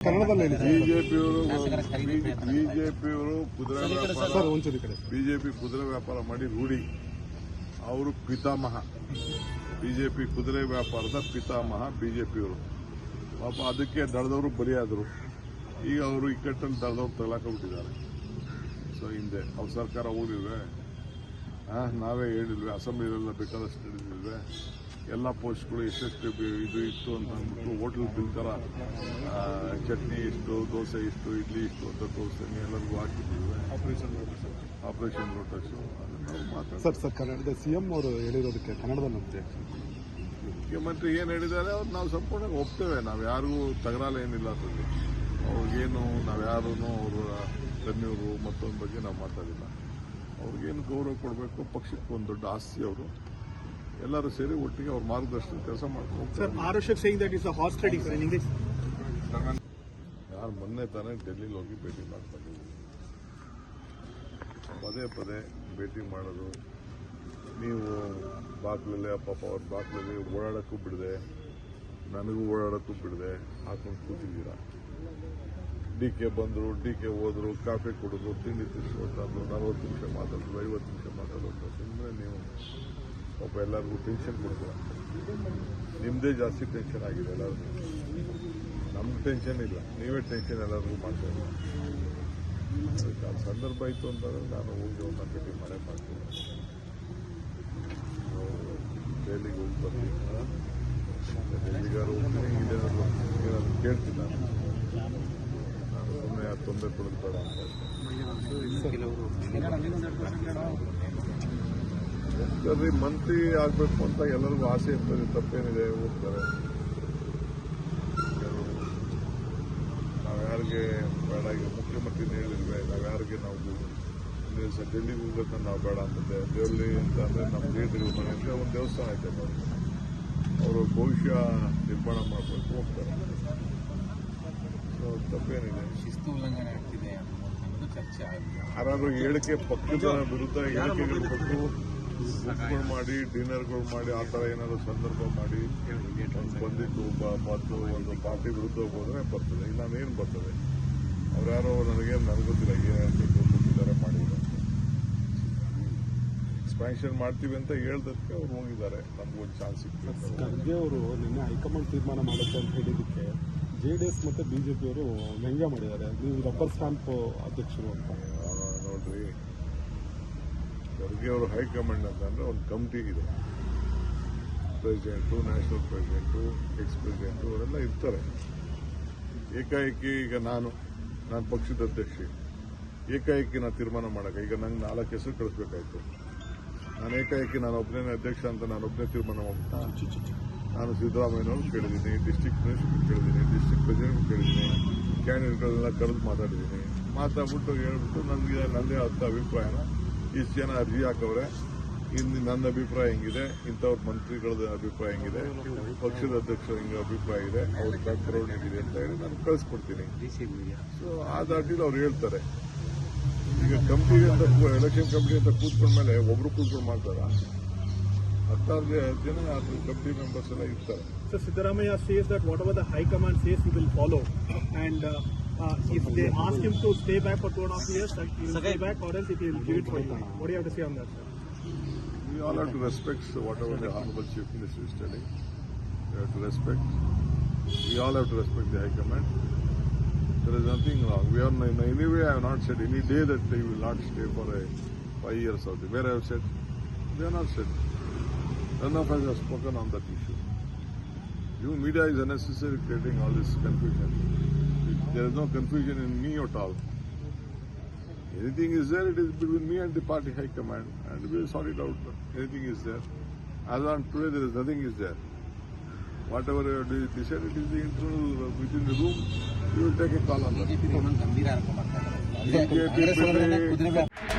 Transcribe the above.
ಬಿಜೆಪಿಯವರು ಬಿಜೆಪಿಯವರು ಕುದುರೆ ವ್ಯಾಪಾರ ಬಿಜೆಪಿ ಕುದುರೆ ವ್ಯಾಪಾರ ಮಾಡಿ ರೂಢಿ. ಅವರು ಪಿತಾಮಹ. ಬಿಜೆಪಿ ಕುದುರೆ ವ್ಯಾಪಾರದ ಪಿತಾಮಹ ಬಿಜೆಪಿಯವರು. ಪಾಪ ಅದಕ್ಕೆ ದಳದವರು ಬಲಿಯಾದರು. ಈಗ ಅವರು ಇಕ್ಕಟ್ಟಲ್ಲಿ ದಳದವ್ರು ಬಿಟ್ಟಿದ್ದಾರೆ ಸೊ ಹಿಂದೆ ಅವ್ರ ಸರ್ಕಾರ ಹೋಗಿಲ್ವೇ ಆ, ನಾವೇ ಹೇಳಿಲ್ವೇ? ಅಸೆಂಬ್ಲಿಲೆಲ್ಲ ಬೇಕಾದಷ್ಟು ಹೇಳಿಲ್ವೇ ಎಲ್ಲ ಪೋಸ್ಟ್ಗಳು ಎಷ್ಟೆಷ್ಟು ಇದು ಇತ್ತು ಅಂತ ಅಂದ್ಬಿಟ್ಟು ಹೋಟೆಲ್ ಬಿಲ್ ಥರ ಚಟ್ನಿ ಇಷ್ಟು ದೋಸೆ ಇಷ್ಟು ಇಡ್ಲಿ ಇಷ್ಟು ಅಂತ ದೋಸೆ ಎಲ್ಲರಿಗೂ ಹಾಕಿದ್ದೀವಿ. ಆಪರೇಷನ್ ಆಪರೇಷನ್ ಲೋಟಸ್ ನಾವು ಮಾತಾಡ್ತೀವಿ. ಸರ್ ಸರ್ ಕನ್ನಡದ ಸಿಎಂ ಅವರು ಹೇಳಿರೋದಕ್ಕೆ ಕನ್ನಡದಲ್ಲಿ ನಮ್ಮ ಮುಖ್ಯಮಂತ್ರಿ ಏನು ಹೇಳಿದ್ದಾರೆ ಅವ್ರು ನಾವು ಸಂಪೂರ್ಣ ಒಪ್ತೇವೆ. ನಾವು ಯಾರಿಗೂ ತಗರಾಲ ಏನಿಲ್ಲ ಅದರಲ್ಲಿ. ಅವ್ರಿಗೇನು ನಾವು ಯಾರೂ ಅವರ ಗಣ್ಯವರು ಮತ್ತೊಂದು ಬಗ್ಗೆ ನಾವು ಮಾತಾಡಿಲ್ಲ. ಅವ್ರಿಗೇನು ಗೌರವ ಕೊಡಬೇಕು ಪಕ್ಷಕ್ಕೆ ಒಂದು ದೊಡ್ಡ ಆಸ್ತಿ ಅವರು. ಎಲ್ಲರೂ ಸೇರಿ ಒಟ್ಟಿಗೆ ಅವ್ರ ಮಾರ್ಗದರ್ಶನ ಕೆಲಸ in ಯಾರು ಮೊನ್ನೆ ತಾನೇ ಡೆಲ್ಲಿಲಿ ಹೋಗಿ ಭೇಟಿ ಮಾಡ್ಕೊಂಡಿದ್ದೀವಿ ಪದೇ ಪದೇ ಭೇಟಿ ಮಾಡೋದು. ನೀವು ಬಾಕ್ಲಲ್ಲಿ ಪಾಪ ಅವ್ರ ಬಾಕ್ಲಲ್ಲಿ ಓಡಾಡೋಕ್ಕೂ ಬಿಡದೆ. ನನಗೂ ಓಡಾಡೋಕ್ಕೂ ಬಿಡದೆ. ಹಾಕೊಂಡು ಕೂತಿದ್ದೀರಾ? ಡಿ ಕೆ ಬಂದರು ಡಿ ಕೆ ಹೋದರು ಕಾಫಿ ಕುಡಿದ್ರು ತಿಂಡಿ ತಿನ್ಸ್ಕೊಟ್ರು ನಲ್ವತ್ತು ನಿಮಿಷ ಮಾತಾಡೋದು ಐವತ್ತು ನಿಮಿಷ ಮಾತಾಡೋದು ಸುಮ್ಮನೆ ನೀವು ಪಾಪ ಎಲ್ಲರಿಗೂ ಟೆನ್ಷನ್ ಕೊಡ್ತೀರ. ನಿಮ್ಮದೇ ಜಾಸ್ತಿ ಟೆನ್ಷನ್ ಆಗಿದೆ ಎಲ್ಲರಿಗೂ ನಮ್ಗೆ ಟೆನ್ಷನ್ ಇಲ್ಲ. ನೀವೇ ಟೆನ್ಷನ್ ಎಲ್ಲರಿಗೂ ಮಾಡ್ತಾ ಇಲ್ಲ ಅದಕ್ಕೆ ಆ ಸಂದರ್ಭ ಇತ್ತು ಅಂತಂದ್ರೆ ನಾನು ಹೋಗಿ ಅವ್ರನ್ನ ಭೇಟಿ ಮಾಡೇ ಮಾಡ್ತೀನಿ. ದೆಹಲಿಗೆ ಹೋಗಿ ಬರ್ತೀನಿ ಡೆಲ್ಲಿಗಾರು ಹೋಗ್ತೀನಿ, ಇಲ್ಲೇನಾದ್ರು ಏನಾದ್ರು ಕೇಳ್ತೀನಿ ನಾನು. ನಾನು ಸುಮ್ಮನೆ ಯಾರು ತೊಂದರೆ ಕೊಡೋದು ಬೇಡ ಅಂತ ಸರಿ ಮಂತ್ರಿ ಆಗಬೇಕು ಅಂತ ಎಲ್ಲರಿಗೂ ಆಸೆ ಇರ್ತದೆ ತಪ್ಪೇನಿದೆ ಹೋಗ್ತಾರೆ. ನಾವ್ಯಾರಿಗೆ ನಾವು ಯಾರಿಗೆ ಬೇಡ ಈಗ ಮುಖ್ಯಮಂತ್ರಿನ ಹೇಳಿಲ್ವೇ ನಾವು ಯಾರಿಗೆ ನಾವು ದಿವಸ ಡೆಲ್ಲಿಗೆ ಹೋಗ್ಬೇಕಂತ ನಾವು ಬೇಡ ಅಂತಂದೆ ಡೆಲ್ಲಿ ಅಂತ ಅಂದ್ರೆ ನಮ್ಮ ಲೀಡರ್ಗಳು ಮನೆ ಅಂತ ಒಂದು ದೇವಸ್ಥಾನ ಐತೆ ನೋಡಿ. ಅವರು ಭವಿಷ್ಯ ನಿರ್ಮಾಣ ಮಾಡಬೇಕು ಹೋಗ್ತಾರೆ. ಸೊ ತಪ್ಪೇನಿದೆ. ಶಿಸ್ತು ಉಲ್ಲಂಘನೆ ಆಗ್ತಿದೆ ಯಾರಾದ್ರೂ ಹೇಳಿಕೆ ಪಕ್ಷದ ವಿರುದ್ಧ ಹೇಳಿಕೆಗಳು ಕೊಟ್ಟು ಬುಕ್ಗಳು ಮಾಡಿ ಡಿನ್ನರ್ಗಳು ಮಾಡಿ ಆ ಥರ ಏನಾದ್ರು ಸಂದರ್ಭ ಮಾಡಿ ಬಂದಿದ್ದು ಮತ್ತು ಒಂದು ಪಾರ್ಟಿ ವಿರುದ್ಧ ಹೋದ್ರೆ ಬರ್ತದೆ. ಇಲ್ಲ ಏನು ಬರ್ತದೆ? ಅವ್ರು ಯಾರೋ ನನಗೆ ನನಗೆ ಗೊತ್ತಿಲ್ಲ ಏನು ಕೊಟ್ಟಿದ್ದಾರೆ ಮಾಡಿದ್ದಾರೆ ಎಕ್ಸ್ಪ್ಯಾನ್ಷನ್ ಮಾಡ್ತೀವಿ ಅಂತ ಹೇಳ್ದಕ್ಕೆ ಅವ್ರು ಹೋಗಿದ್ದಾರೆ. ಒಂದು ಚಾನ್ಸ್ ಸಿಕ್ಕಿದೆ ಖರ್ಗೆ ಅವರು ನಿನ್ನೆ ಹೈಕಮಾಂಡ್ ತೀರ್ಮಾನ ಮಾಡುತ್ತೆ ಅಂತ ಹೇಳಿದ್ದಕ್ಕೆ ಜೆ ಡಿ ಎಸ್ ಮತ್ತು ಬಿ ಜೆ ಅವರು ವ್ಯಂಗ್ಯ ಮಾಡಿದ್ದಾರೆ. ನೀವು ರಬ್ಬರ್ ಸ್ಟಾಂಪ್ ಅಧ್ಯಕ್ಷರು ಅಂತ. ನೋಡ್ರಿ. ಖರ್ಗೆ ಅವರು ಹೈಕಮಾಂಡ್ ಅಂತಂದ್ರೆ ಒಂದು ಕಮಿಟಿ ಇದೆ. President national president ex president ಅವರೆಲ್ಲ ಇರ್ತಾರೆ. ಏಕಾಏಕಿ ಈಗ ನಾನು ನಾನು ಪಕ್ಷದ ಅಧ್ಯಕ್ಷ. ಏಕಾಏಕಿ ನಾನು ತೀರ್ಮಾನ ಮಾಡಕ ಈಗ ನಂಗೆ ನಾಲ್ಕು ಹೆಸರು ಕಳಿಸ್ಬೇಕಾಯ್ತು. ನಾನು ಏಕಾಏಕಿ ನಾನು ಒಬ್ಬನೇ ಅಧ್ಯಕ್ಷ ಅಂತ ನಾನು ಒಬ್ಬನೇ ತೀರ್ಮಾನ ಮಾಡ್ತೀನಿ ನಾನು ಸಿದ್ದರಾಮಯ್ಯನವ್ರು ಕೇಳಿದ್ದೀನಿ ಡಿಸ್ಟಿಕ್ ಮಿನಿಸ್ಟರ್ ಕೇಳಿದ್ದೀನಿ ಡಿಸ್ಟಿಕ್ ಪ್ರೆಸಿಡೆಂಟ್ ಕೇಳಿದ್ದೀನಿ ಕ್ಯಾಂಡಿಡೇಟ್ಗಳನ್ನೆಲ್ಲ ಕರೆದು ಮಾತಾಡಿದ್ದೀನಿ. ಮಾತಾಡ್ಬಿಟ್ಟು ಹೇಳ್ಬಿಟ್ಟು ನನಗೆ ನನ್ನದೇ ಆದ ಅಭಿಪ್ರಾಯನ ಇಷ್ಟು ಜನ ಅರ್ಜಿ ಹಾಕವ್ರೆ. ಇನ್ನು ನನ್ನ ಅಭಿಪ್ರಾಯ ಹೆಂಗಿದೆ? ಇಂಥವ್ರ ಮಂತ್ರಿಗಳ ಅಭಿಪ್ರಾಯ ಹೆಂಗಿದೆ? ಪಕ್ಷದ ಅಧ್ಯಕ್ಷರ ಹಿಂಗೆ ಅಭಿಪ್ರಾಯ ಇದೆ? ಅವ್ರ ಬ್ಯಾಕ್ಗ್ರೌಂಡ್ ಹೇಗಿದೆ ಅಂತ ಹೇಳಿ ನಾನು ಕಳಿಸ್ಕೊಡ್ತೀನಿ. ಸೊ ಆ ದಾಟಿಲಿ ಅವ್ರು ಹೇಳ್ತಾರೆ. ಈಗ ಕಂಪ್ನಿ ಅಂತ ಎಲೆಕ್ಷನ್ ಕಂಪ್ನಿ ಅಂತ ಕೂತ್ಕೊಂಡ ಮೇಲೆ ಒಬ್ರು ಕೂತ್ಕೊಂಡು ಮಾಡ್ತಾರ? ಹತ್ತಾರು ಜನ ಅದ್ರ ಕಂಪ್ನಿ ಮೆಂಬರ್ಸ್ ಎಲ್ಲ ಇರ್ತಾರೆ. Siddaramaiah says that what whatever the High command says will follow follow. And uh, if they ask him to stay back for two and a half years, like, he will stay back or else he will give it for you. What do you have to say on that, sir? We all have to respect whatever the Honorable Chief Minister is telling. We have to respect. We all have to respect the High Command. There is nothing wrong. We are in any way I have not said any day that they will not stay for a five years or the- where I have said they are not said. None of us have spoken on that issue. You media is unnecessary creating all this confusion. There is no confusion in me at all. Anything is there, it is between me and the party high command, and we will sort it out. Anything is there. As on today, there is nothing is there. Whatever you decide, it is the internal uh, within the room. You will take a call on that.